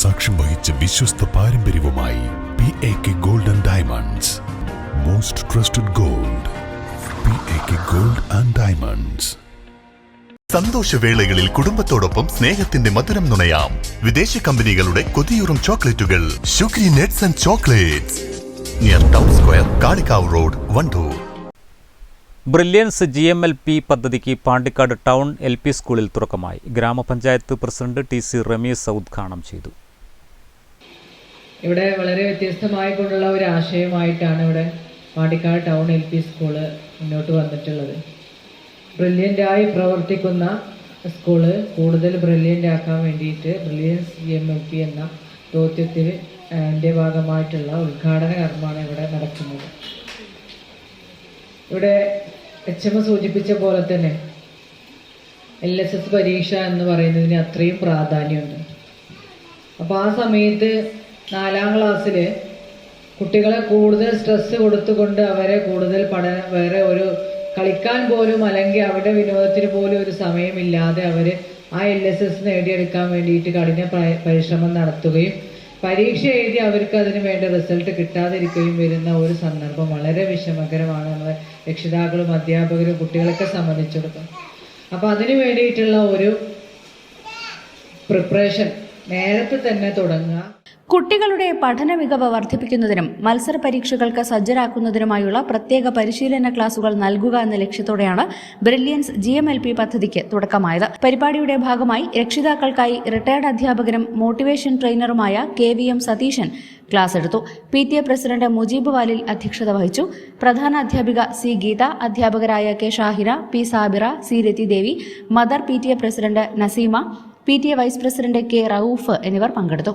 സാക്ഷ്യം വഹിച്ച വിശ്വസ്ത പാരമ്പര്യവുമായി P A K gold and diamonds most trusted gold P A K gold and diamonds സന്തോഷവേളകളിൽ കുടുംബത്തോടൊപ്പം സ്നേഹത്തിന്റെ മധുരം നുണയാം. വിദേശ കമ്പനികളുടെ കൊതിയൂറും ചോക്ലേറ്റുകൾ. Sugary nets and chocolates near town square Kalikavu road Wandoor brilliance G M L P പദ്ധതിക്ക് പാണ്ടിക്കാട് ടൗൺ എൽ പി സ്കൂളിൽ തുറക്കമായി ഗ്രാമപഞ്ചായത്ത് പ്രസിഡന്റ് ടി സി റമീസ് ഉദ്ഘാടനം ചെയ്തു. ഇവിടെ വളരെ വ്യത്യസ്തമായിക്കൊണ്ടുള്ള ഒരു ആശയമായിട്ടാണ് ഇവിടെ Pandikkad town L P school മുന്നോട്ട് വന്നിട്ടുള്ളത്. ബ്രില്യന്റായി പ്രവർത്തിക്കുന്ന സ്കൂൾ കൂടുതൽ ബ്രില്യന്റ് ആക്കാൻ വേണ്ടിയിട്ട് ബ്രില്യൻസ് എം എൽ പി എന്ന ദൗത്യത്തിൽ എന്റെ ഭാഗമായിട്ടുള്ള ഉദ്ഘാടന കർമ്മമാണ് ഇവിടെ നടക്കുന്നത്. ഇവിടെ എച്ച് എം സൂചിപ്പിച്ച പോലെ തന്നെ എൽ എസ് എസ് പരീക്ഷ എന്ന് പറയുന്നതിന് അത്രയും പ്രാധാന്യമുണ്ട്. അപ്പോൾ ആ സമയത്ത് നാലാം ക്ലാസ്സിൽ കുട്ടികളെ കൂടുതൽ സ്ട്രെസ് കൊടുത്തുകൊണ്ട് അവരെ കൂടുതൽ പഠന വേറെ ഒരു കളിക്കാൻ പോലും അല്ലെങ്കിൽ അവരുടെ വിനോദത്തിന് പോലും ഒരു സമയമില്ലാതെ അവർ ആ എൽ എസ് എസ് നേടിയെടുക്കാൻ വേണ്ടിയിട്ട് കഠിന പരിശ്രമം നടത്തുകയും പരീക്ഷ എഴുതി അവർക്ക് അതിന് വേണ്ട റിസൾട്ട് കിട്ടാതിരിക്കുകയും വരുന്ന ഒരു സന്ദർഭം വളരെ വിഷമകരമാണ് നമ്മളെ രക്ഷിതാക്കളും അധ്യാപകരും കുട്ടികളൊക്കെ സംബന്ധിച്ചിടത്തോളം. അപ്പോൾ അതിന് വേണ്ടിയിട്ടുള്ള ഒരു പ്രിപ്പറേഷൻ നേരത്തെ തന്നെ തുടങ്ങുക കുട്ടികളുടെ പഠന മികവ് വർദ്ധിപ്പിക്കുന്നതിനും മത്സര പരീക്ഷകൾക്ക് സജ്ജരാക്കുന്നതിനുമായുള്ള പ്രത്യേക പരിശീലന ക്ലാസുകൾ നൽകുക എന്ന ലക്ഷ്യത്തോടെയാണ് brilliance G M L P പദ്ധതിക്ക് തുടക്കമായത്. പരിപാടിയുടെ ഭാഗമായി രക്ഷിതാക്കൾക്കായി റിട്ടയർഡ് അധ്യാപകനും motivation ട്രെയിനറുമായ K V M Satheesan class എടുത്തു. P T A president Mujeeb വാലിൽ അധ്യക്ഷത വഹിച്ചു. പ്രധാന അധ്യാപിക സി ഗീത അധ്യാപകരായ K Shahira P Sabira C Rathidevi mother P T A president Naseema P T A vice president K Rauf എന്നിവർ പങ്കെടുത്തു.